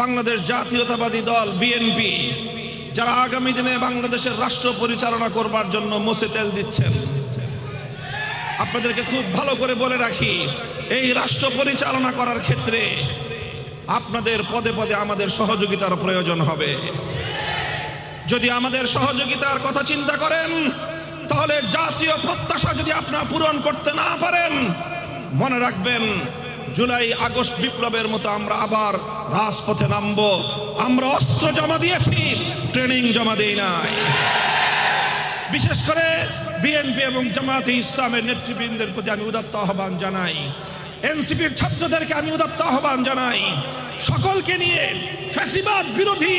বাংলাদেশ জাতীয়তাবাদী দল বিএনপি যারা আগামী দিনে বাংলাদেশের রাষ্ট্র পরিচালনা করবার জন্য মোসে তেল দিচ্ছেন। আপনাদেরকে খুব ভালো করে বলে রাখি, এই রাষ্ট্র পরিচালনা করার ক্ষেত্রে আপনাদের পদে পদে আমাদের সহযোগিতার প্রয়োজন হবে। যদি আমাদের সহযোগিতার কথা চিন্তা করেন, তাহলে জাতীয় প্রত্যাশা যদি আপনারা পূরণ করতে না পারেন, মনে রাখবেন জুলাই আগস্ট বিপ্লবের মতো আমরা আবার রাজপথে নামব। আমরা অস্ত্র জমা দিয়েছি, ট্রেনিং জমা দিই নাই। বিশেষ করে বিএনপি এবং জামাতে ইসলামের নেতৃবৃন্দের প্রতি আমি উদাত্ত আহ্বান জানাই। এনসিপির ছাত্রদেরকে আমি উদাত্ত আহ্বান জানাই। সকলকে নিয়ে ফ্যাসিবাদ বিরোধী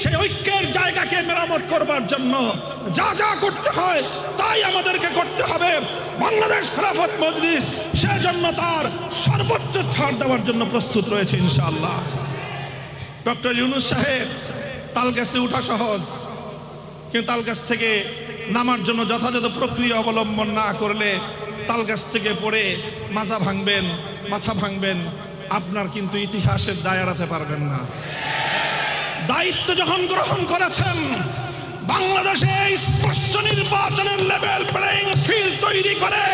সেই ঐক্যের জায়গাকে মেরামত করবার জন্য যা যা করতে হয় তাই আমাদেরকে করতে হবে। বাংলাদেশ খেলাফত মজলিস, সেজন্য তার সর্বোচ্চ ছাড় দেওয়ার জন্য প্রস্তুত রয়েছে ইনশাআল্লাহ। ডক্টর ইউনুস সাহেব, তালগাছে উঠা সহজ। কিন্তু তালগাছ থেকে নামার জন্য যথাযথ প্রক্রিয়া অবলম্বন না করলে তালগাছ থেকে পড়ে মাজা ভাঙবেন, মাথা ভাঙবেন, আপনার কিন্তু ইতিহাসের দায় এড়াতে পারবেন না। দায়িত্ব যখন গ্রহণ করেছেন, বাংলাদেশে স্পষ্ট নির্বাচনের লেভেল প্লেইং ফিল্ড তৈরি করে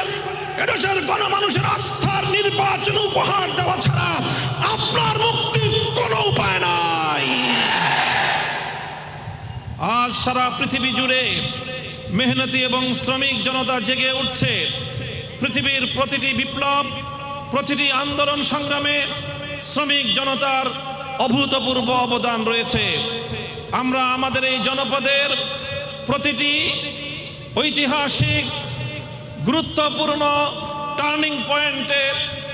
এদেশের গণমানুষের আস্থার নির্বাচন উপহার দেওয়া ছাড়া আপনার মুক্তির কোনো উপায় নাই। আজ সারা পৃথিবী জুড়ে মেহনতি এবং শ্রমিক জনতা জেগে উঠছে। পৃথিবীর প্রতিটি বিপ্লব, প্রতিটি আন্দোলন সংগ্রামে শ্রমিক জনতার অভূতপূর্ব অবদান রয়েছে। আমরা আমাদের এই জনপদের প্রতিটি ঐতিহাসিক, গুরুত্বপূর্ণ টার্নিং পয়েন্টে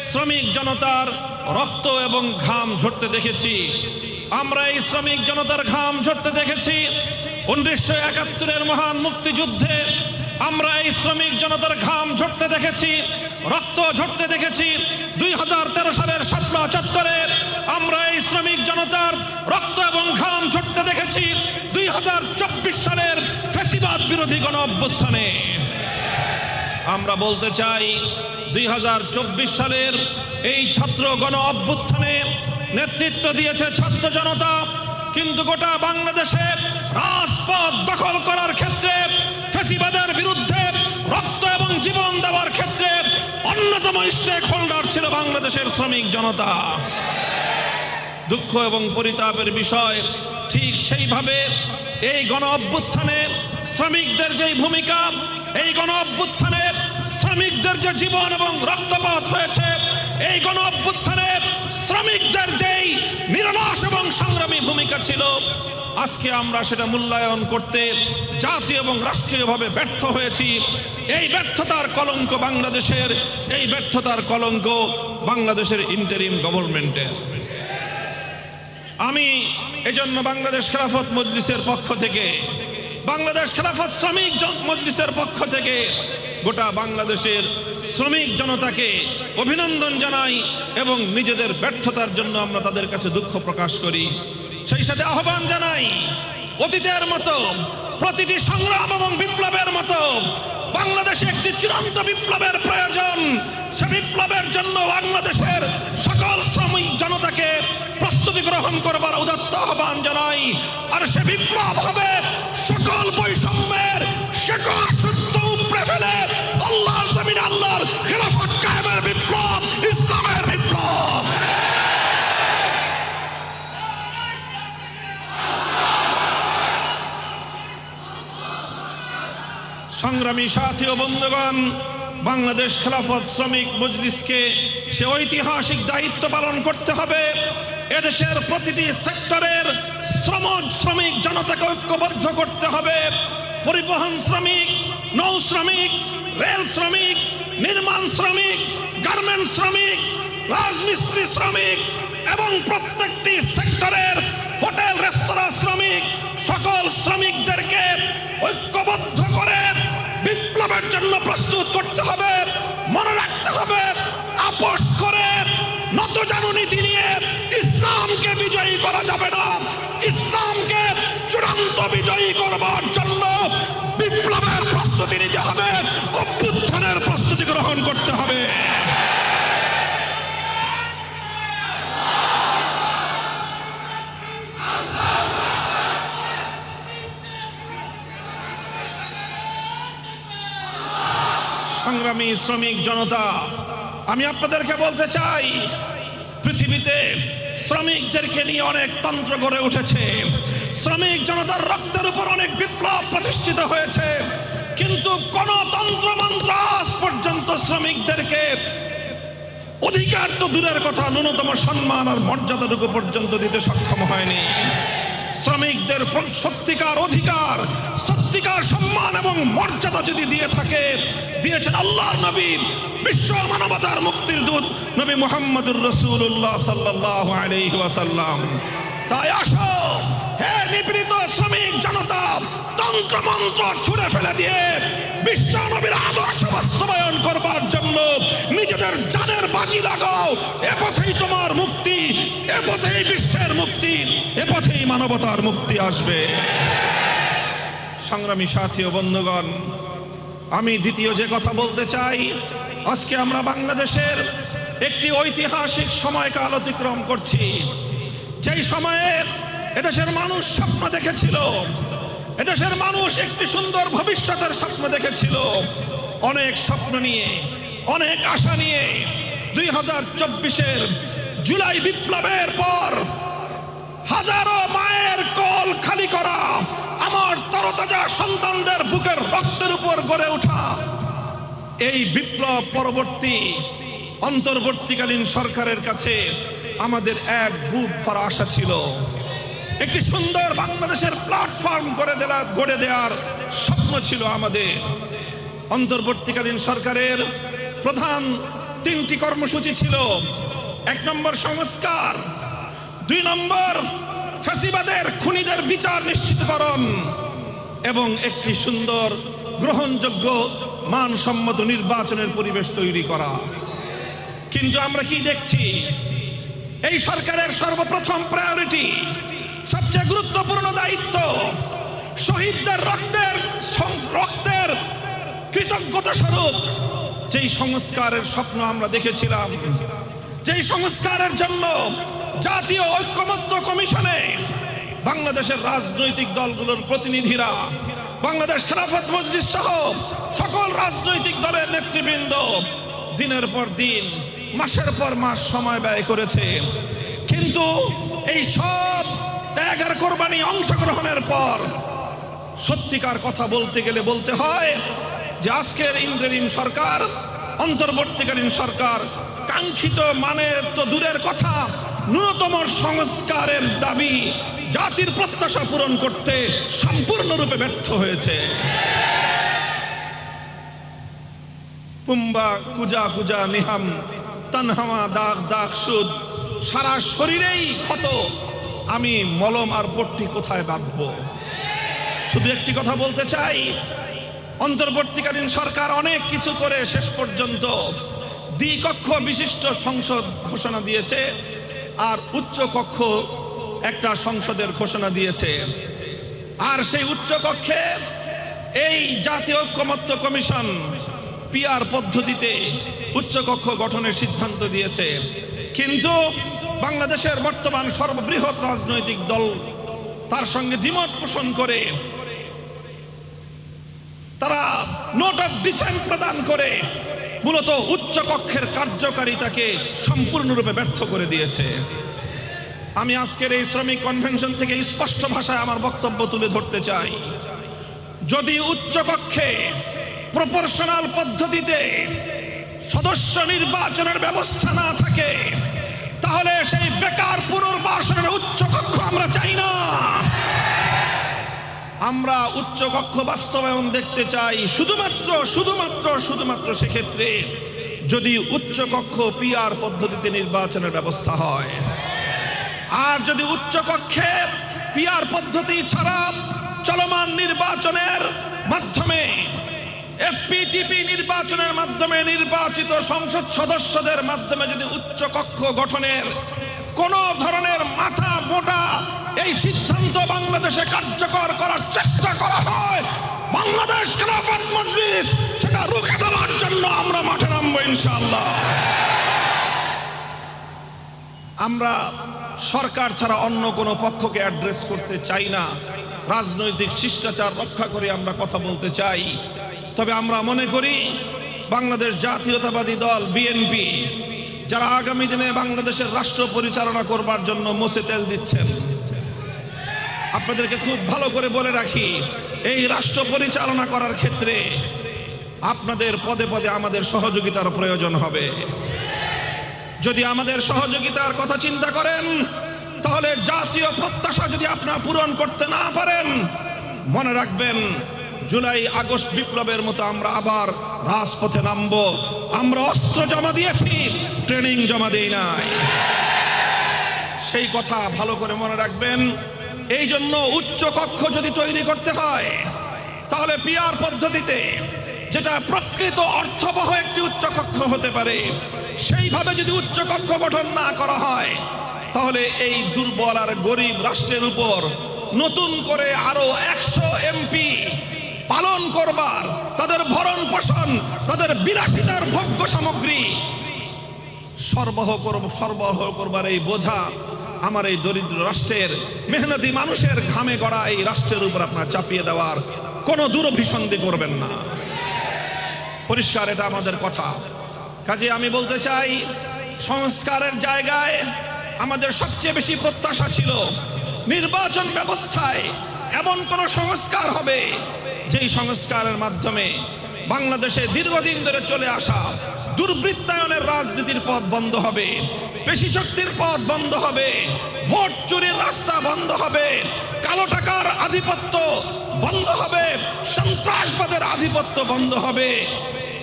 শ্রমিক জনতার রক্ত এবং ঘাম ঝরতে দেখেছি। আমরা এই শ্রমিক জনতার ঘাম ঝরতে দেখেছি। উনিশশো একাত্তরের মহান মুক্তিযুদ্ধে আমরা এই শ্রমিক জনতার ঘাম ঝরতে দেখেছি, রক্ত ঝরতে দেখেছি। দুই হাজার তেরো সালের শাপলা চত্বরে আমরা এই শ্রমিক জনতার রক্ত এবং ঘাম ঝরতে দেখেছি। দুই হাজার চব্বিশ সালের ফেসিবাদ বিরোধী গণ অভ্যুত্থানে আমরা বলতে চাই, দুই হাজার চব্বিশ সালের এই ছাত্র গণ অভ্যুত্থানে নেতৃত্ব দিয়েছে ছাত্র জনতা, কিন্তু গোটা বাংলাদেশে রাজপথ দখল করার ক্ষেত্রে ফেসিবাদের বিরুদ্ধে রক্ত এবং জীবন দেওয়ার ক্ষেত্রে অন্যতম স্টেক হোল্ডার ছিল বাংলাদেশের শ্রমিক জনতা। দুঃখ এবং পরিতাপের বিষয় ঠিক সেইভাবে এই গণ অভ্যুত্থানে শ্রমিকদের যেই ভূমিকা, এই গণ অভ্যুত্থানে শ্রমিকদের যে জীবন এবং রক্তপাত হয়েছে, এই গণ অভ্যুত্থানে শ্রমিকদের যেই এবং সংগ্রামী ভূমিকা ছিল। আজকে আমরা সেটা মূল্যায়ন করতে জাতীয় এবং রাষ্ট্রীয়ভাবে ব্যর্থ হয়েছি। এই ব্যর্থতার কলঙ্ক বাংলাদেশের, এই ব্যর্থতার কলঙ্ক বাংলাদেশের ইন্টারিম গভর্নমেন্টের আমি এজন্য বাংলাদেশ খেলাফত মজলিসের পক্ষ থেকে, বাংলাদেশ খেলাফত শ্রমিক মজলিসের পক্ষ থেকে গোটা বাংলাদেশের শ্রমিক জনতাকে অভিনন্দন জানাই এবং নিজেদের ব্যর্থতার জন্য আমরা তাদের কাছে দুঃখ প্রকাশ করি। সেই সাথে আহ্বান জানাই, অতীতের মতো প্রতিটি সংগ্রাম এবং বিপ্লবের মতো বাংলাদেশে একটি চূড়ান্ত বিপ্লবের প্রয়োজন। সে বিপ্লবের জন্য বাংলাদেশের সকল শ্রমিক জনতাকে প্রস্তুতি গ্রহণ করবার উদাত্ত আহ্বান জানাই। আর সে বিপ্লব হবে সকল বৈষম্যের সকল ফেলে আল্লাহ জমিন আল্লাহর খেলাফত কায়েমের বিপ্লব, ইসলামের বিপ্লব। সংগ্রামী সাথী ও বন্ধুগণ, বাংলাদেশ খেলাফত শ্রমিক মজলিসকে সে ঐতিহাসিক দায়িত্ব পালন করতে হবে। এদেশের প্রতিটি সেক্টরের শ্রম শ্রমিক জনতাকে ঐক্যবদ্ধ করতে হবে। পরিবহন শ্রমিক নৌ শ্রমিক, রেল শ্রমিক, নির্মাণ শ্রমিক, গার্মেন্ট শ্রমিক, রাজমিস্ত্রি শ্রমিক এবং প্রত্যেকটি সেক্টরের হোটেল, রেস্তোরাঁ শ্রমিক সকল শ্রমিকদেরকে ঐক্যবদ্ধ করে বিপ্লবের জন্য প্রস্তুত করতে হবে, মনে রাখতে হবে, আপোষ করে নত জানুনীতি নিয়ে ইসলামকে বিজয়ী করা যাবে না, ইসলামকে চূড়ান্ত বিজয়ী করবার জন্য বিপ্লবের প্রস্তুতি নিতে হবে অভ্যুত্থানের প্রস্তুতি গ্রহণ করতে হবে। সংগ্রামী শ্রমিক জনতা, আমি আপনাদেরকে বলতে চাই, পৃথিবীতে শ্রমিকদেরকে নিয়ে অনেক তন্ত্র গড়ে উঠেছে। শ্রমিক জনতার রক্তের উপর অনেক বিপ্লব প্রতিষ্ঠিত হয়েছে। কিন্তু কোন তন্ত্র মন্ত্র আজ পর্যন্ত শ্রমিকদেরকে অধিকার তো দূরের কথা, ন্যূনতম সম্মান আর মর্যাদাটুকু পর্যন্ত দিতে সক্ষম হয়নি। শ্রমিকদের সত্যিকার অধিকার, সত্যিকার সম্মান এবং মর্যাদা যদি দিয়ে থাকে, দিয়েছেন আল্লাহর নবী, বিশ্ব মানবতার মুক্তির দূত নবী মুহাম্মদুর রসুল্লাহ সাল্লাহ আলাইহি ওয়াসাল্লাম। তাই আসো। হে নিপীড়িত শ্রমিক জনতা তন্ত্র মন্ত্র ছুড়ে ফেলে দিয়ে বিশ্ব নবীর আদর্শ বাস্তবায়ন করবার জন্য নিজেদের জানের বাজি লাগাও। এ পথেই তোমার মুক্তি, এ পথেই বিশ্বের মুক্তি, এ পথেই মানবতার মুক্তি আসবে। সংগ্রামী সাথী ও বন্ধুগণ, আমি দ্বিতীয় যে কথা বলতে চাই, আজকে আমরা বাংলাদেশের একটি ঐতিহাসিক সময়কাল অতিক্রম করছি। যেই সময়ে এদেশের মানুষ স্বপ্ন দেখেছিল, এদেশের মানুষ একটি সুন্দর ভবিষ্যতের স্বপ্ন দেখেছিল, অনেক স্বপ্ন নিয়ে, অনেক আশা নিয়ে দুই হাজার চব্বিশের জুলাই বিপ্লবের পর হাজারো মায়ের কল খালি করা আমার তরতাজা সন্তানদের বুকের রক্তের উপর গড়ে ওঠা এই বিপ্লব পরবর্তী, অন্তর্বর্তীকালীন সরকারের কাছে আমাদের এক বুক ভরা আশা ছিল। একটি সুন্দর বাংলাদেশের প্ল্যাটফর্ম করে দেওয়া গড়ে দেওয়ার স্বপ্ন ছিল আমাদের। অন্তর্বর্তীকালীন সরকারের প্রধান তিনটি কর্মসূচি ছিল। এক নম্বর সংস্কার, দুই নম্বর ফ্যাসিবাদের খুনিদের বিচার নিশ্চিতকরণ এবং একটি সুন্দর গ্রহণযোগ্য মানসম্মত নির্বাচনের পরিবেশ তৈরি করা। কিন্তু আমরা কি দেখছি? এই সরকারের সর্বপ্রথম প্রায়োরিটি সবচেয়ে গুরুত্বপূর্ণ দায়িত্ব, শহীদদের রক্তের রক্তের কৃতজ্ঞতা স্বরূপ। যেই সংস্কারের স্বপ্ন আমরা দেখেছিলাম, যেই সংস্কারের জন্য জাতীয় ঐক্যমত্য কমিশনে বাংলাদেশের রাজনৈতিক দলগুলোর প্রতিনিধিরা, বাংলাদেশ খেলাফত মজলিস সহ সকল রাজনৈতিক দলের নেতৃবৃন্দ দিনের পর দিন মাসের পর মাস সময় ব্যয় করেছে। কিন্তু এই সব ত্যাগ আর কোরবানি অংশগ্রহণের পর সত্যিকার কথা বলতে গেলে বলতে হয় যে আজকের ইন্টারিম সরকার, অন্তর্বর্তীকালীন সরকার কাঙ্ক্ষিত মানের তো দূরের কথা, ন্যূনতম সংস্কারের দাবি জাতির প্রত্যাশা পূরণ করতে সম্পূর্ণরূপে ব্যর্থ হয়েছে। পুম্বা কুজা কুজা নিহাম তানহামা দাগ দাগ, সুদ, সারা শরীরেই ক্ষত। আমি মলম আর পট্টি কোথায় বাঁধবো? শুধু একটি কথা বলতে চাই, অন্তর্বর্তীকালীন সরকার অনেক কিছু করে শেষ পর্যন্ত দ্বিকক্ষ বিশিষ্ট সংসদ ঘোষণা দিয়েছে আর উচ্চ কক্ষ একটা সংসদের ঘোষণা দিয়েছে। আর সেই উচ্চ কক্ষে এই জাতীয় ঐক্যমত্য কমিশন পিআর পদ্ধতিতে উচ্চকক্ষ গঠনের সিদ্ধান্ত দিয়েছে। কিন্তু বাংলাদেশের বর্তমান সর্ববৃহৎ রাজনৈতিক দল তার সঙ্গে দ্বিমত পোষণ করে, তারা নোট অফ ডিসেন্ট প্রদান করে, মূলত উচ্চ কক্ষের কার্যকারিতাকে সম্পূর্ণরূপে ব্যর্থ করে দিয়েছে। আমি আজকের এই শ্রমিক কনভেনশন থেকে স্পষ্ট ভাষায় আমার বক্তব্য তুলে ধরতে চাই। যদি উচ্চ কক্ষে প্রপোর্শনাল পদ্ধতিতে সদস্য নির্বাচনের ব্যবস্থা না থাকে, তাহলে সেই বেকার পুনর্বাসনের উচ্চ কক্ষ আমরা চাই না। আমরা উচ্চ কক্ষ বাস্তবায়ন দেখতে চাই, শুধুমাত্র শুধুমাত্র শুধুমাত্র সেক্ষেত্রে যদি উচ্চ কক্ষ পিআর পদ্ধতিতে নির্বাচনের ব্যবস্থা হয়। আর যদি উচ্চ কক্ষে পিআর পদ্ধতি ছাড়া চলমান নির্বাচনের মাধ্যমে এফপিটিপি নির্বাচনের মাধ্যমে নির্বাচিত সংসদ সদস্যদের মাধ্যমে যদি উচ্চ কক্ষ গঠনের কোন ধরনের মাথা মোটা এই সিদ্ধান্ত বাংলাদেশে কার্যকর করার চেষ্টা করা হয়, বাংলাদেশ খেলাফত মজলিস, সেটা রুখে দেওয়ার জন্য আমরা মাঠে নামবো ইনশাআল্লাহ। আমরা সরকার ছাড়া অন্য কোনো পক্ষকে অ্যাড্রেস করতে চাই না। রাজনৈতিক শিষ্টাচার রক্ষা করে আমরা কথা বলতে চাই। তবে আমরা মনে করি বাংলাদেশ জাতীয়তাবাদী দল, বিএনপি, যারা আগামী দিনে বাংলাদেশের রাষ্ট্র পরিচালনা করবার জন্য মোসে তেল দিচ্ছেন। আপনাদেরকে খুব ভালো করে বলে রাখি, এই রাষ্ট্র পরিচালনা করার ক্ষেত্রে আপনাদের পদে পদে আমাদের সহযোগিতার প্রয়োজন হবে। যদি আমাদের সহযোগিতার কথা চিন্তা করেন, তাহলে জাতীয় প্রত্যাশা যদি আপনারা পূরণ করতে না পারেন, মনে রাখবেন জুলাই, আগস্ট বিপ্লবের মতো আমরা আবার রাজপথে নামবো। আমরা অস্ত্র জমা দিয়েছি, ট্রেনিং জমা দেই নাই। সেই কথা ভালো করে মনে রাখবেন। এই জন্য উচ্চ কক্ষ যদি তৈরি করতে হয়, তাহলে পিয়ার পদ্ধতিতে যেটা প্রকৃত অর্থবহ একটি উচ্চ কক্ষ হতে পারে, সেইভাবে যদি উচ্চ কক্ষ গঠন না করা হয়, তাহলে এই দুর্বল আর গরিব রাষ্ট্রের উপর নতুন করে আরও একশো এমপি পালন করবার, তাদের ভরণ পোষণ, তাদের বিলাসিতার ভোগ্য সামগ্রী। সরবরাহ করব, সরবরাহ করবার এই বোঝা আমার এই দরিদ্র রাষ্ট্রের মেহনতি মানুষের ঘামে গড়া এই রাষ্ট্রের উপর আপনার চাপিয়ে দেওয়ার কোনো দূরভিসন্ধি করবেন না। পরিষ্কার, এটা আমাদের কথা। কাজে আমি বলতে চাই, সংস্কারের জায়গায় আমাদের সবচেয়ে বেশি প্রত্যাশা ছিল, নির্বাচন ব্যবস্থায় এমন কোন সংস্কার হবে যেই সংস্কারের মাধ্যমে বাংলাদেশে দীর্ঘদিন ধরে চলে আসা দুর্বৃত্তায়নের রাজনীতির পথ বন্ধ হবে, পেশি শক্তির পথ বন্ধ হবে, ভোট চুরির রাস্তা বন্ধ হবে, কালো টাকার আধিপত্য বন্ধ হবে, সন্ত্রাসবাদের আধিপত্য বন্ধ হবে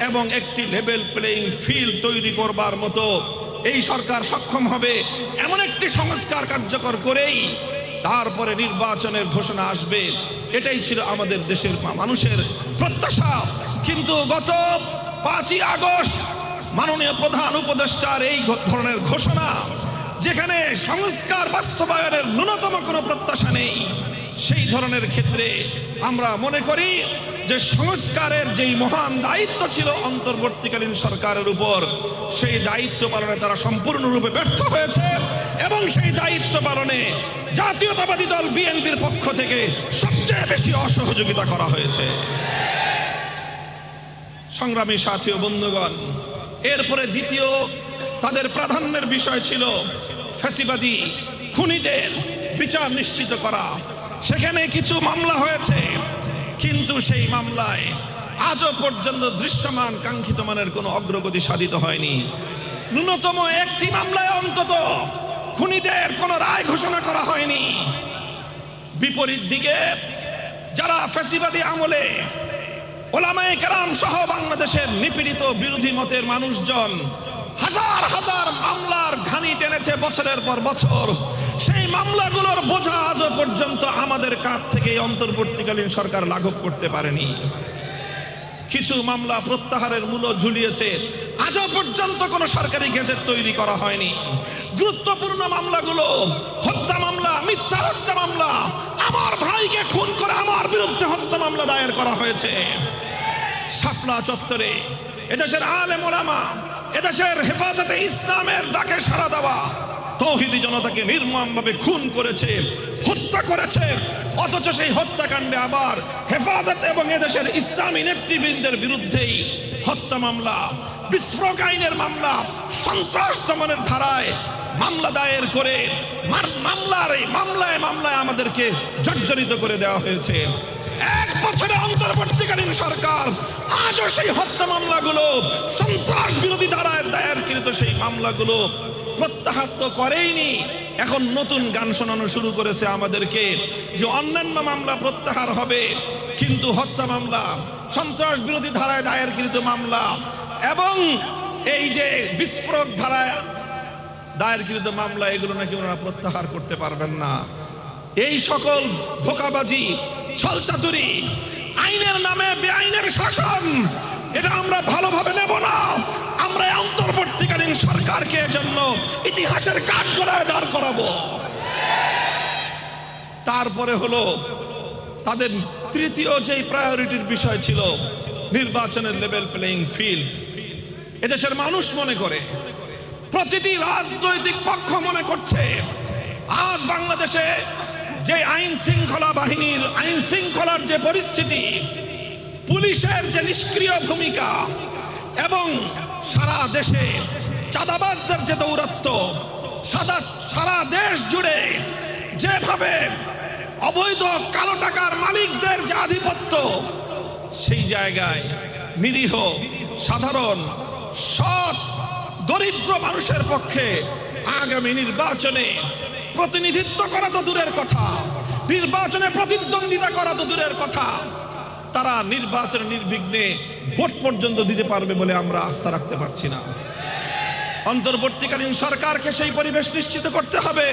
এবং একটি লেভেল প্লেইং ফিল্ড তৈরি করবার মতো এই সরকার সক্ষম হবে। এমন একটি সংস্কার কার্যকর করেই তারপরে নির্বাচনের ঘোষণা আসবে। এটাই ছিল আমাদের দেশের মানুষের প্রত্যাশা। কিন্তু গত পাঁচই আগস্ট মাননীয় প্রধান উপদেষ্টার এই ধরনের ঘোষণা, যেখানে সংস্কার বাস্তবায়নের ন্যূনতম কোনো প্রত্যাশা নেই। সেই ধরনের ক্ষেত্রে আমরা মনে করি যে সংস্কারের যেই মহান দায়িত্ব ছিল অন্তর্বর্তীকালীন সরকারের উপর, সেই দায়িত্ব পালনে তারা সম্পূর্ণরূপে ব্যর্থ হয়েছে এবং সেই দায়িত্ব পালনে জাতীয়তাবাদী দল বিএনপির পক্ষ থেকে সবচেয়ে বেশি অসহযোগিতা করা হয়েছে। সংগ্রামী সাথী ও বন্ধুগণ, এরপরে দ্বিতীয় তাদের প্রাধান্যের বিষয় ছিল ফ্যাসিবাদী খুনিদের বিচার নিশ্চিত করা। সেখানে কিছু মামলা হয়েছে। কিন্তু সেই মামলায় আজও পর্যন্ত দৃশ্যমান, কাঙ্ক্ষিত মানের কোনো অগ্রগতি সাধিত হয়নি। ন্যূনতম একটি মামলায় অন্তত খুনিদের কোনো রায় ঘোষণা করা হয়নি। বিপরীত দিকে যারা ফ্যাসিবাদী আমলে ওলামায়ে কেরাম সহ বাংলাদেশের নিপীড়িত বিরোধী মতের মানুষজন হাজার হাজার মামলার ঘানি টেনেছে বছরের পর বছর। সেই মামলাগুলোর বোঝা আজও পর্যন্ত আমাদের কাছ থেকে অন্তর্বর্তীকালীন সরকার লাঘব করতে পারেনি। কিছু মামলা প্রত্যাহারের মূল্য ঝুলিয়েছে। আজও পর্যন্ত কোনো সরকারি গেজেট তৈরি করা হয়নি। গুরুত্বপূর্ণ মামলাগুলো, হত্যা মামলা, মিথ্যা হত্যা মামলা, আমার ভাইকে খুন করে আমার বিরুদ্ধে হত্যা মামলা দায়ের করা হয়েছে। শাপলা চত্বরে, এদেশের আলেম ওলামা এদেশের হেফাজতে ইসলামের ডাকে সাড়া দেওয়া। তৌহিদি জনতাকে নির্মমভাবে খুন করেছে, হত্যা করেছে, অথচ সেই হত্যাকাণ্ডে আবার হেফাজত এবং এদেশের ইসলামী নেতৃবৃন্দের বিরুদ্ধেই হত্যা মামলা, বিস্ফোরক আইনের মামলা, সন্ত্রাস দমনের ধারায় মামলা দায়ের করে মামলার এই মামলায় মামলায় আমাদেরকে জর্জরিত করে দেওয়া হয়েছে। এক বছরে অন্তর্বর্তীকালীন সরকার, আজও সেই হত্যা মামলাগুলো, সন্ত্রাস বিরোধী ধারায় দায়েরকৃত সেই মামলাগুলো প্রত্যাহার তো করেইনি। এখন নতুন গান শোনানো শুরু করেছে আমাদেরকে যে অন্যান্য মামলা প্রত্যাহার হবে, কিন্তু হত্যা মামলা, সন্ত্রাস বিরোধী ধারায় দায়েরকৃত মামলা, এবং এই যে বিস্ফোরক ধারায় দায়েরকৃত মামলা, এগুলো নাকি ওনারা প্রত্যাহার করতে পারবেন না। এই সকল ধোকাবাজি ছলচাতুরি আইনের নামে বেআইনের শাসন, এটা আমরা ভালোভাবে নেব না। আমরা অন্তর্বর্তীকালীন সরকারকে জন্য ইতিহাসের কাঠ গড়ায় দাঁড় করাবো। তারপরে হলো তাদের তৃতীয় যেই প্রায়োরিটির বিষয় ছিল, নির্বাচনের লেভেল প্লেইং ফিল্ড এদেশের মানুষ মনে করে, প্রতিটি রাজনৈতিক পক্ষ মনে করছে, আজ বাংলাদেশে যে আইন শৃঙ্খলা বাহিনীর আইন শৃঙ্খলার যে পরিস্থিতি, পুলিশের যে নিষ্ক্রিয় ভূমিকা এবং সারা দেশে চাঁদাবাজদের যে দৌরাত্ম, সাদা সারা দেশ জুড়ে যেভাবে অবৈধ কালো টাকার মালিকদের যে আধিপত্য, সেই জায়গায় নিরীহ, সাধারণ, সৎ, দরিদ্র মানুষের পক্ষে আগামী নির্বাচনে প্রতিনিধিত্ব করা তো দূরের কথা। নির্বাচনে প্রতিদ্বন্দ্বিতা করা তো দূরের কথা। তারা নির্বাচনে নির্বিঘ্নে ভোট পর্যন্ত দিতে পারবে বলে আমরা আস্থা রাখতে পারছি না। অন্তর্বর্তীকালীন সরকারকে সেই পরিবেশ নিশ্চিত করতে হবে।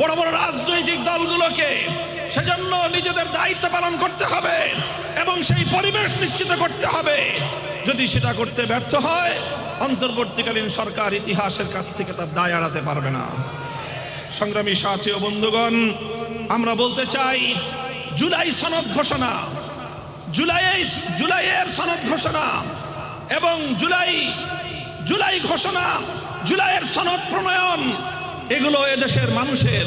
বড় বড় রাজনৈতিক দলগুলোকে সেজন্য নিজেদের দায়িত্ব পালন করতে হবে এবং সেই পরিবেশ নিশ্চিত করতে হবে। যদি সেটা করতে ব্যর্থ হয়, অন্তর্বর্তীকালীন সরকার ইতিহাসের কাছ থেকে তার দায় এড়াতে পারবে না। সংগ্রামী সাথী ও বন্ধুগণ, আমরা বলতে চাই, জুলাই সনদ ঘোষণা জুলাই জুলাইয়ের সনদ ঘোষণা এবং জুলাই জুলাই ঘোষণা, জুলাইয়ের সনদ প্রণয়ন, এগুলো এদেশের মানুষের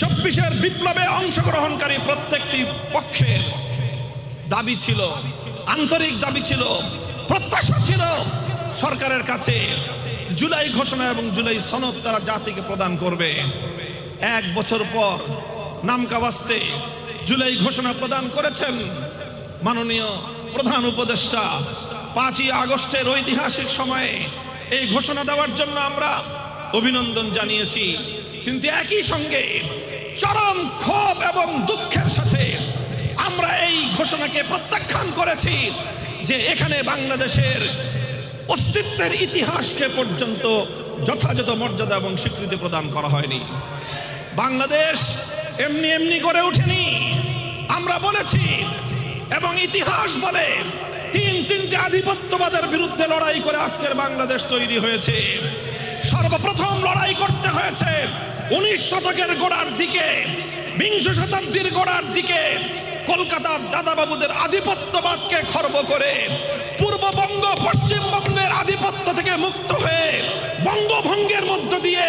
চব্বিশের বিপ্লবে অংশগ্রহণকারী প্রত্যেকটি পক্ষের দাবি ছিল, আন্তরিক দাবি ছিল, প্রত্যাশা ছিল সরকারের কাছে। জুলাই ঘোষণা এবং জুলাই সনদ তারা জাতিকে প্রদান করবে। এক বছর পর নামকাবাস্তে জুলাই ঘোষণা প্রদান করেছেন মাননীয় প্রধান উপদেষ্টা। পাঁচই আগস্টের ঐতিহাসিক সময়ে এই ঘোষণা দেওয়ার জন্য আমরা অভিনন্দন জানিয়েছি। কিন্তু একই সঙ্গে চরম ক্ষোভ এবং দুঃখের সাথে আমরা এই ঘোষণাকে প্রত্যাখ্যান করেছি যে এখানে বাংলাদেশের অস্তিত্বের ইতিহাসকে পর্যন্ত যথাযথ মর্যাদা এবং স্বীকৃতি প্রদান করা হয়নি। বাংলাদেশ এমনি এমনি গড়ে ওঠেনি। আমরা বলেছি এবং ইতিহাস বলে তিন তিনটে আধিপত্যবাদের বিরুদ্ধে লড়াই করে আজকের বাংলাদেশ তৈরি হয়েছে। সর্বপ্রথম লড়াই করতে হয়েছে উনিশ শতকের গোড়ার দিকে, বিংশ শতাব্দীর গোড়ার দিকে। কলকাতার দাদাবাবুদের আধিপত্যবাদকে খর্ব করে পূর্ববঙ্গ, পশ্চিমবঙ্গের আধিপত্য থেকে মুক্ত হয়ে বঙ্গভঙ্গের মধ্য দিয়ে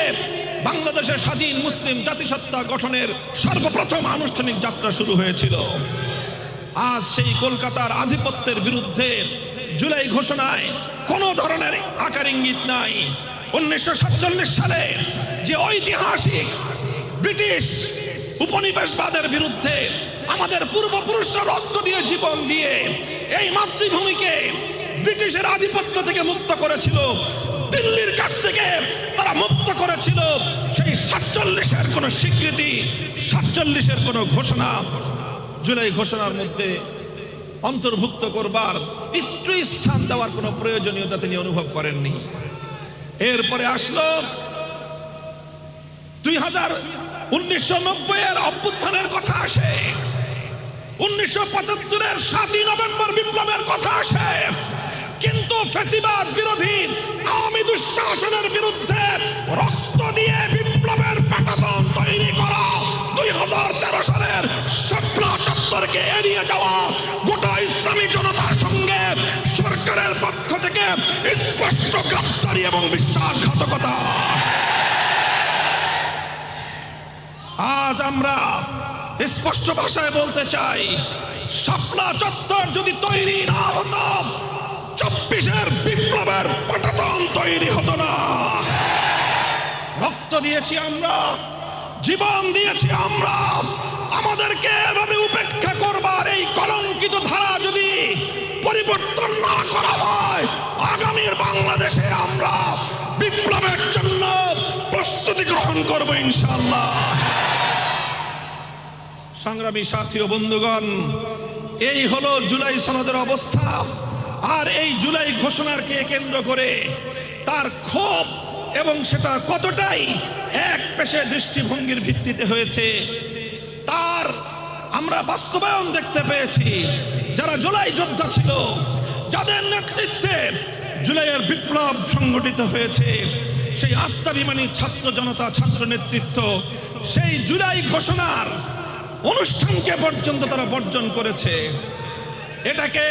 বাংলাদেশের স্বাধীন মুসলিম জাতিসত্তা গঠনের সর্বপ্রথম আনুষ্ঠানিক যাত্রা শুরু হয়েছিল। আজ সেই কলকাতার আধিপত্যের বিরুদ্ধে জুলাই ঘোষণায় কোনো ধরনের আকার ইঙ্গিত নাই। উনিশশো সাতচল্লিশ সালে যে ঐতিহাসিক ব্রিটিশ উপনিবেশবাদের বিরুদ্ধে আমাদের পূর্বপুরুষরা রক্ত দিয়ে জীবন দিয়ে এই মাতৃভূমিকে ব্রিটিশের আধিপত্য থেকে মুক্ত করেছিল। দিল্লির কাছ থেকে তারা মুক্ত করেছিল। সেই সাতচল্লিশের কোনো স্বীকৃতি, সাতচল্লিশের কোনো ঘোষণা, জুলাই ঘোষণার মধ্যে অন্তর্ভুক্ত করবার একটু স্থান দেওয়ার কোনো প্রয়োজনীয়তা তিনি অনুভব করেননি। এরপরে আসলো দুই হাজার উনিশশো নব্বই এর অভ্যুত্থানের কথা আসে। উনিশশো পঁচাত্তরের সাতই নভেম্বর বিপ্লবের কথা আসে। কিন্তু ফেসিবাদ বিরোধী আওয়ামী দুঃশাসনের বিরুদ্ধে রক্ত দিয়ে বিপ্লবের পাটাতন তৈরি করা দুই হাজার তেরো সালের শাপলা চত্বরকে এড়িয়ে যাওয়া গোটা ইসলামী জনতার সঙ্গে সরকারের পক্ষ থেকে স্পষ্ট গ্রেপ্তারি এবং বিশ্বাসঘাতকতা। আজ আমরা স্পষ্ট ভাষায় বলতে চাই শাপলা চত্বর যদি তৈরি না হতো, চব্বিশের বিপ্লবের পটাতন তৈরি হতো না। রক্ত দিয়েছি আমরা, জীবন দিয়েছি আমরা, আমাদেরকে এভাবে উপেক্ষা করবার এই কলঙ্কিত ধারা যদি পরিবর্তন না করা হয়, আগামীর বাংলাদেশে আমরা বিপ্লবের জন্য প্রস্তুতি গ্রহণ করব ইনশাল্লাহ সংগ্রামী সাথী ও বন্ধুগণ, এই হলো জুলাই সনদের অবস্থা। আর এই জুলাই ঘোষণারকে কেন্দ্র করে তার ক্ষোভ এবং সেটা কতটাই এক পেশে দৃষ্টিভঙ্গির ভিত্তিতে হয়েছে, তার আমরা বাস্তবায়ন দেখতে পেয়েছি। যারা জুলাই যোদ্ধা ছিল, যাদের নেতৃত্বে জুলাইয়ের বিপ্লব সংগঠিত হয়েছে, সেই আত্মাভিমানী ছাত্র জনতা, ছাত্র নেতৃত্ব, সেই জুলাই ঘোষণার অনুষ্ঠানকে পর্যন্ত তারা বর্জন করেছে। এটাকে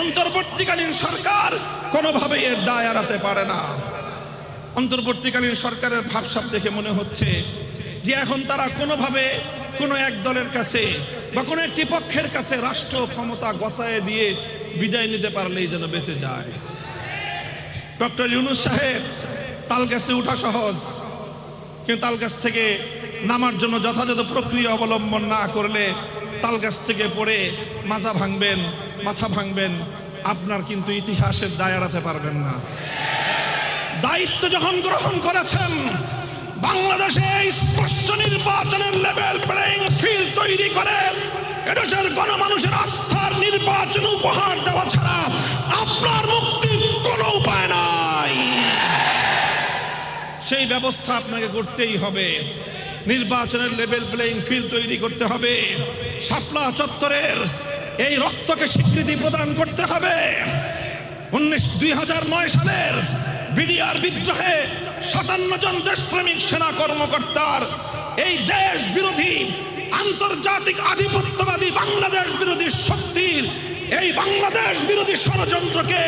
অন্তর্বর্তীকালীন সরকার কোনোভাবে এর দায় এড়াতে পারে না। অন্তর্বর্তীকালীন সরকারের ভাবসাব দেখে মনে হচ্ছে যে এখন তারা কোনোভাবে কোনো এক দলের কাছে বা কোনো একটি পক্ষের কাছে রাষ্ট্র ক্ষমতা গসায় দিয়ে বিদায় নিতে পারলেই যেন বেঁচে যায়। ডক্টর ইউনুস সাহেব তাল গাছে উঠা সহজ, কিন্তু তাল গাছ থেকে নামার জন্য যথাযথ প্রক্রিয়া অবলম্বন না করলে তাল গাছ থেকে পড়ে মাজা ভাঙবেন, মাথা ভাঙবেন, আপনার কিন্তু ইতিহাসের দায় এড়াতে পারবেন না। দায়িত্ব যখন গ্রহণ করেছেন, বাংলাদেশে স্পষ্ট নির্বাচনের লেভেল প্লেইং ফিল্ড তৈরি করে এদেশের গণমানুষের আস্থার নির্বাচন উপহার দেওয়া ছাড়া আপনার মুক্তির কোনো উপায় নাই। সেই ব্যবস্থা আপনাকে করতেই হবে। নির্বাচনের লেভেল প্লেইং ফিল্ড তৈরি করতে হবে। শাপলা চত্বরের এই রক্তকে স্বীকৃতি প্রদান করতে হবে। উনিশ, দুই নয় সালের বিডিআর বিদ্রোহে সাতান্ন জন দেশপ্রেমিক সেনা কর্মকর্তার এই দেশ বিরোধী, আন্তর্জাতিক আধিপত্যবাদী বাংলাদেশ বিরোধী শক্তির এই বাংলাদেশ বিরোধী ষড়যন্ত্রকে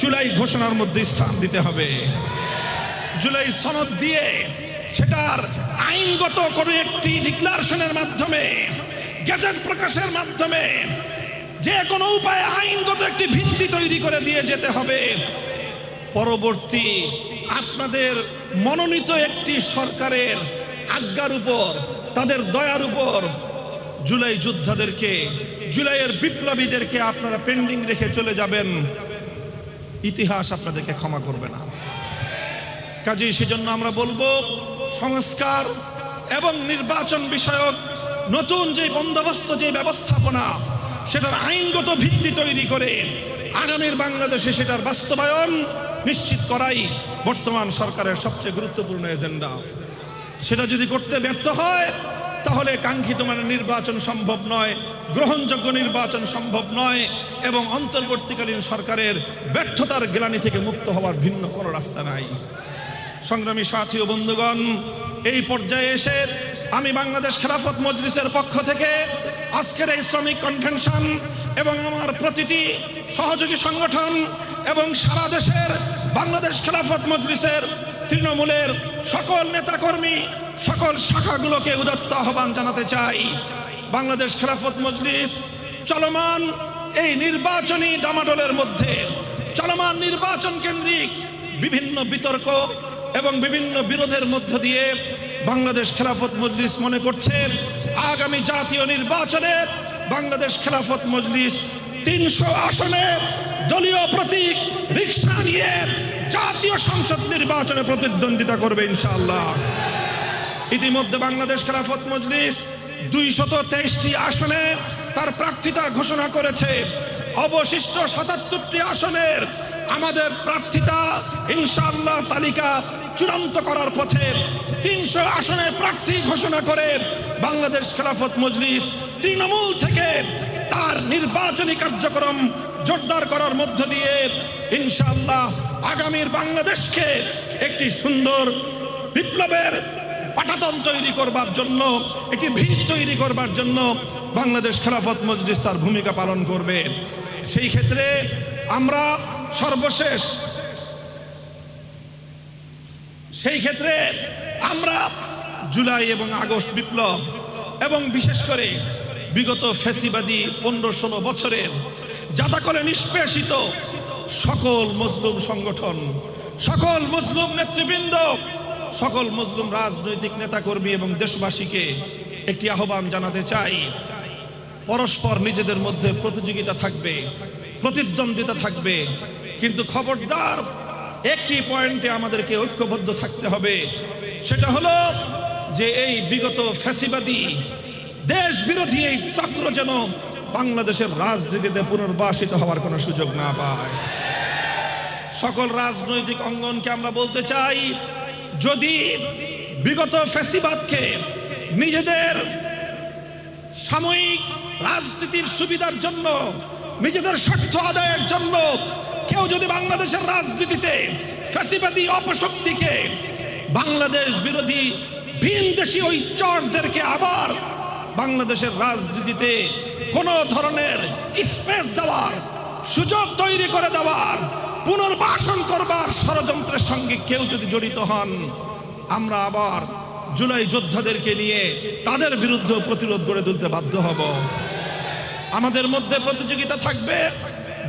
জুলাই ঘোষণার মধ্যে স্থান দিতে হবে। জুলাই সনদ দিয়ে সেটার আইনগত কোনো একটি ডিক্লারেশনের মাধ্যমে, গেজেট প্রকাশের মাধ্যমে, যে কোনো উপায়ে আইনগত একটি ভিত্তি তৈরি করে দিয়ে যেতে হবে। পরবর্তী আপনাদের মনোনীত একটি সরকারের আজ্ঞার উপর, তাদের দয়ার উপর জুলাই যোদ্ধাদেরকে, জুলাইয়ের বিপ্লবীদেরকে আপনারা পেন্ডিং রেখে চলে যাবেন। ইতিহাস আপনাদেরকে ক্ষমা করবে না। কাজেই সেজন্য আমরা বলব সংস্কার এবং নির্বাচন বিষয়ক নতুন যে বন্দোবস্ত, যে ব্যবস্থাপনা, সেটার আইনগত ভিত্তি তৈরি করে আগামীর বাংলাদেশে সেটার বাস্তবায়ন নিশ্চিত করাই বর্তমান সরকারের সবচেয়ে গুরুত্বপূর্ণ এজেন্ডা। সেটা যদি করতে ব্যর্থ হয়, তাহলে কাঙ্ক্ষিত মানে নির্বাচন সম্ভব নয়, গ্রহণযোগ্য নির্বাচন সম্ভব নয় এবং অন্তর্বর্তীকালীন সরকারের ব্যর্থতার গ্লানি থেকে মুক্ত হওয়ার ভিন্ন কোনো রাস্তা নাই। সংগ্রামী সাথী ও বন্ধুগণ, এই পর্যায়ে এসে আমি বাংলাদেশ খেলাফত মজলিসের পক্ষ থেকে আজকের এই শ্রমিক কনভেনশন এবং আমার প্রতিটি সহযোগী সংগঠন এবং সারা দেশের বাংলাদেশ খেলাফত মজলিসের তৃণমূলের সকল নেতাকর্মী, সকল শাখাগুলোকে উদত্ত আহ্বান জানাতে চাই। বাংলাদেশ খেলাফত মজলিস চলমান এই নির্বাচনী ডামাডোলের মধ্যে, চলমান নির্বাচন কেন্দ্রিক বিভিন্ন বিতর্ক এবং বিভিন্ন বিরোধের মধ্য দিয়ে বাংলাদেশ খেলাফত মজলিস মনে করছে, আগামী জাতীয় নির্বাচনে বাংলাদেশ খেলাফত মজলিস তিনশো আসনে দলীয় প্রতীক রিক্সা নিয়ে জাতীয় সংসদ নির্বাচনে প্রতিদ্বন্দ্বিতা করবে ইনশাআল্লাহ। ইতিমধ্যে বাংলাদেশ খেলাফত মজলিস দুইশত তেইশটি আসনে তার প্রার্থিতা ঘোষণা করেছে। অবশিষ্ট সাতাত্তরটি আসনের আমাদের প্রার্থিতা ইনশাআল্লাহ তালিকা চূড়ান্ত করার পথে তিনশো আসনের প্রার্থী ঘোষণা করে বাংলাদেশ খেলাফত মজলিস তৃণমূল থেকে তার নির্বাচনী কার্যক্রম জোরদার করার মধ্য দিয়ে ইনশাআল্লাহ আগামীর বাংলাদেশকে একটি সুন্দর বিপ্লবের পাটাতন তৈরি করবার জন্য, একটি ভিত তৈরি করবার জন্য বাংলাদেশ খেলাফত মজলিস তার ভূমিকা পালন করবে। সেই ক্ষেত্রে আমরা সর্বশেষ। সেই ক্ষেত্রে আমরা জুলাই এবং আগস্ট বিপ্লব এবং বিশেষ করে বিগত ফ্যাসিবাদী পনেরো ষোলো বছরের যাতা করে নিষ্পেষিত সকল মজলুম সংগঠন, সকল মজলুম নেতৃবৃন্দ, সকল মজলুম রাজনৈতিক নেতাকর্মী এবং দেশবাসীকে একটি আহ্বান জানাতে চাই। পরস্পর নিজেদের মধ্যে প্রতিযোগিতা থাকবে, প্রতিদ্বন্দ্বিতা থাকবে কিন্তু খবরদার একটি পয়েন্টে আমাদেরকে ঐক্যবদ্ধ থাকতে হবে। সেটা হলো যে এই বিগত ফ্যাসিবাদী দেশ বিরোধী এই চক্র যেন বাংলাদেশের রাজনীতিতে পুনর্বাসিত হওয়ার কোনো সুযোগ না পায়। সকল রাজনৈতিক অঙ্গনকে আমরা বলতে চাই, যদি বিগত ফ্যাসিবাদকে নিজেদের সাময়িক রাজনীতির সুবিধার জন্য, নিজেদের স্বার্থ আদায়ের জন্য কেউ যদি বাংলাদেশের রাজনীতিতে ফ্যাসিবাদী অপশক্তিকে বাংলাদেশ বিরোধী ভিন দেশি ওই চরদেরকে আবার বাংলাদেশের রাজনীতিতে কোনো ধরনের স্পেস দেওয়ার, সুযোগ তৈরি করে দেওয়ার, পুনর্বাসন করবার ষড়যন্ত্রের সঙ্গে কেউ যদি জড়িত হন, আমরা আবার জুলাই যোদ্ধাদেরকে নিয়ে তাদের বিরুদ্ধে প্রতিরোধ গড়ে তুলতে বাধ্য হব। আমাদের মধ্যে প্রতিযোগিতা থাকবে।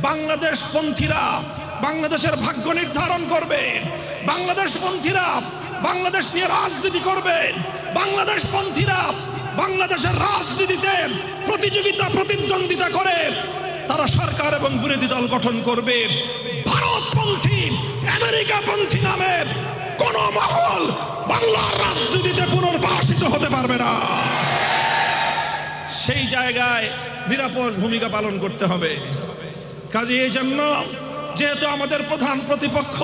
বাংলাদেশ পন্থীরা বাংলাদেশের ভাগ্য নির্ধারণ করবে। বাংলাদেশ পন্থীরা বাংলাদেশ নিয়ে রাজনীতি করবে। বাংলাদেশ পন্থীরা বাংলাদেশের রাজনীতিতে প্রতিযোগিতা প্রতিদ্বন্দ্বিতা করে, তারা সরকার এবং বিরোধী দল গঠন করবে। ভারতপন্থী, আমেরিকাপন্থী নামে কোন মহল বাংলার রাজনীতিতে পুনর্বাসিত হতে পারবে না। সেই জায়গায় নিরাপদ ভূমিকা পালন করতে হবে। কাজে এই জন্য যেহেতু আমাদের প্রধান প্রতিপক্ষ,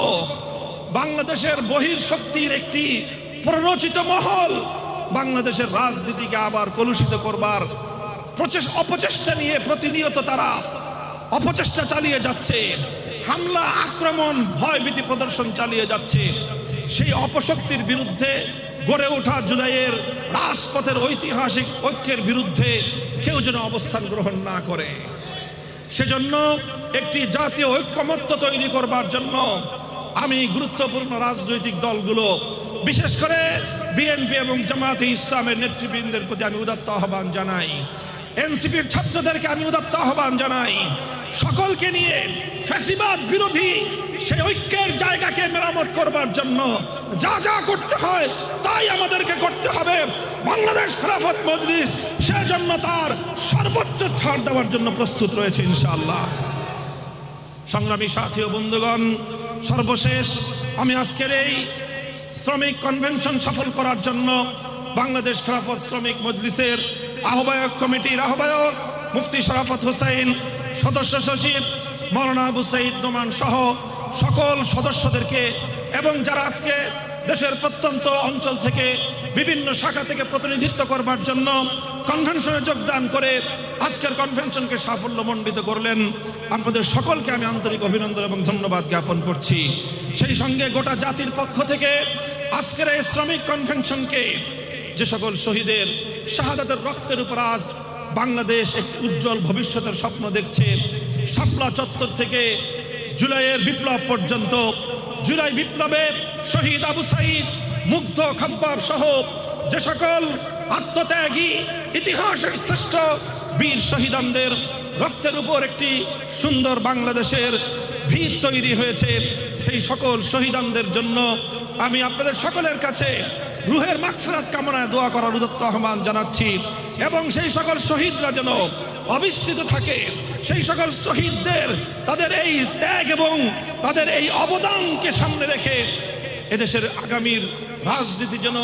বাংলাদেশের বহির শক্তির একটি প্ররোচিত মহল, বাংলাদেশের রাজনীতিকে আবার কলুষিত করবার অপচেষ্টা নিয়ে প্রতিনিয়ত তারা অপচেষ্টা চালিয়ে যাচ্ছে, হামলা, আক্রমণ, ভয়ভীতি প্রদর্শন চালিয়ে যাচ্ছে। সেই অপশক্তির বিরুদ্ধে গড়ে ওঠা জুলাইয়ের রাজপথের ঐতিহাসিক ঐক্যের বিরুদ্ধে কেউ যেন অবস্থান গ্রহণ না করে। সেজন্য একটি জাতীয় ঐক্যমত্য তৈরি করবার জন্য আমি গুরুত্বপূর্ণ রাজনৈতিক দলগুলো, বিশেষ করে বিএনপি এবং জামাতে ইসলামের নেতৃবৃন্দের প্রতি আমি উদাত্ত আহ্বান জানাই। এনসিপির ছাত্রদেরকে আমি উদাত্ত আহ্বান জানাই। সকলকে নিয়ে ফ্যাসিবাদ বিরোধী সেই ঐক্যের জায়গাকে মেরামত করবার জন্য যা যা করতে হয় তাই আমাদেরকে করতে হবে। বাংলাদেশ খেলাফত মজলিস, সেজন্য তার সর্বোচ্চ ছাড় দেওয়ার জন্য প্রস্তুত রয়েছে ইনশাআল্লাহ। সংগ্রামী সাথী ও বন্ধুগণ, সর্বশেষ আমি আজকের এই শ্রমিক কনভেনশন সফল করার জন্য বাংলাদেশ খেলাফত শ্রমিক মজলিসের আহ্বায়ক কমিটির আহ্বায়ক মুফতি শরাফত হোসেন সদস্য সচিব মৌলানা আবু সাইদ নোমান সহ সকল সদস্যদেরকে এবং যারা আজকে দেশের প্রত্যন্ত অঞ্চল থেকে বিভিন্ন শাখা থেকে প্রতিনিধিত্ব করবার জন্য কনভেনশনে যোগদান করে আজকের কনভেনশনকে সাফল্যমণ্ডিত করলেন আপনাদের সকলকে আমি আন্তরিক অভিনন্দন এবং ধন্যবাদ জ্ঞাপন করছি। সেই সঙ্গে গোটা জাতির পক্ষ থেকে আজকের এই শ্রমিক কনভেনশনকে যে সকল শহীদের শাহাদাতের রক্তের উপর আজ বাংলাদেশ এক উজ্জ্বল ভবিষ্যতের স্বপ্ন দেখছে, শাপলা চত্বর থেকে জুলাইয়ের বিপ্লব পর্যন্ত জুলাই বিপ্লবে শহীদ আবু সাইদ, মুগ্ধ খাব্বাব সহ যে সকল আত্মত্যাগী, ইতিহাসের শ্রেষ্ঠ বীর শহীদানদের রক্তের উপর একটি সুন্দর বাংলাদেশের ভিত তৈরি হয়েছে, সেই সকল শহীদানদের জন্য আমি আপনাদের সকলের কাছে রুহের মাগফিরাত কামনায় দোয়া করার উদত্ত আহ্বান জানাচ্ছি এবং সেই সকল শহীদরা যেন অবিস্মৃত থাকে, সেই সকল শহীদদের তাদের এই ত্যাগ এবং তাদের এই অবদানকে সামনে রেখে এদেশের আগামীর রাজনীতি যেন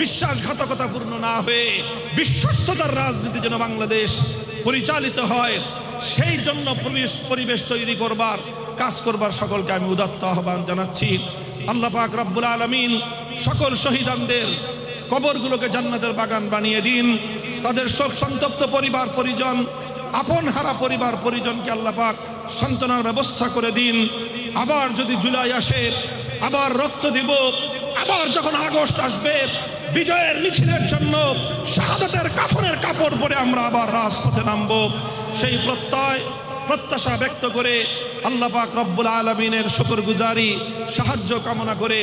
বিশ্বাসঘাতকতাপূর্ণ না হয়ে বিশ্বস্ততার রাজনীতি যেন বাংলাদেশ পরিচালিত হয়, সেই জন্য পরিবেশ তৈরি করবার, কাজ করবার সকলকে আমি উদাত্ত আহ্বান জানাচ্ছি। আল্লাহ পাক রব্বুল আলমিন সকল শহীদানদের কবরগুলোকে জান্নাতের বাগান বানিয়ে দিন। তাদের শোক সন্তপ্ত পরিবার পরিজন আপন হারা পরিবার পরিজনকে আল্লাহ পাক সান্ত্বনার ব্যবস্থা করে দিন। আবার যদি জুলাই আসে, আবার রক্ত দিব, আবার যখন আগস্ট আসবে, বিজয়ের মিছিলের জন্য শাহাদাতের কাফনের কাপড় পরে আমরা আবার রাজপথে নামবো। সেই প্রত্যয়, প্রত্যাশা ব্যক্ত করে আল্লাহ পাক রব্বুল আলমিনের শুকর গুজারি সাহায্য কামনা করে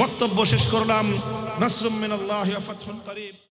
বক্তব্য শেষ করলাম। নাসরুম